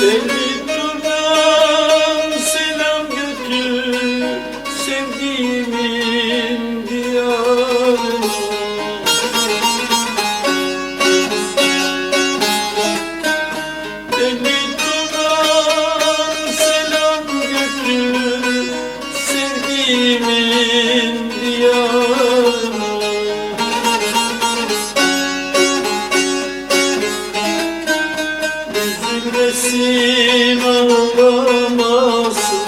Sevgi. Üzülmesin ağlamasın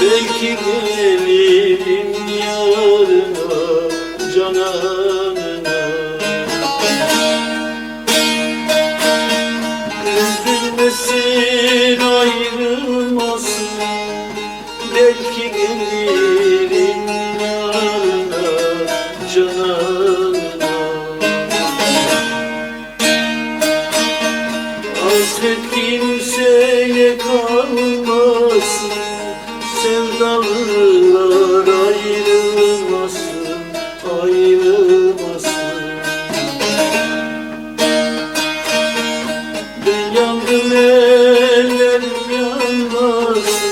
Belki gelirim yarına cananına. Üzülmesin ayrılmasın. Belki gelirim Hasret kimseye kalmasın Sevdalılar ayrılmasın Ayrılmasın. Ben yandım ellerim yanmasın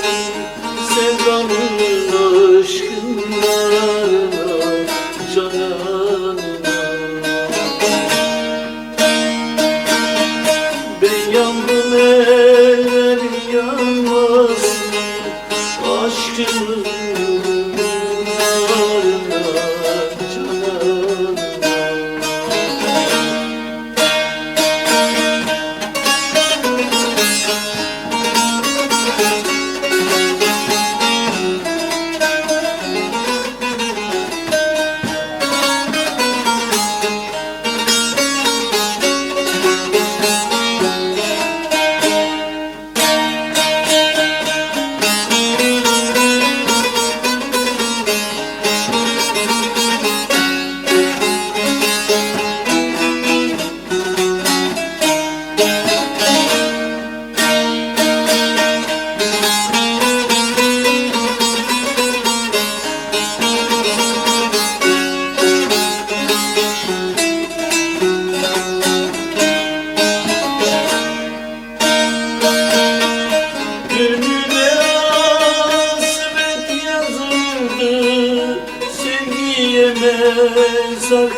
mezar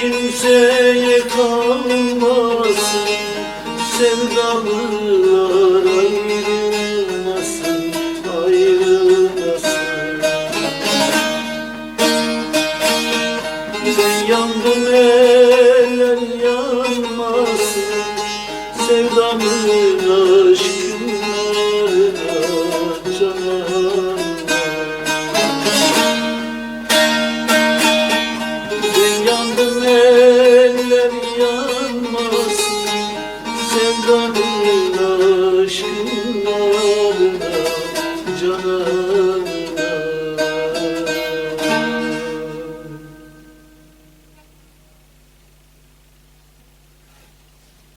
kimseye kalmasın Sevdalılar ayrılmasın Ayrılmasın. Ben yandım eller yanmasın. Sevdamın aşkınlarına Oh.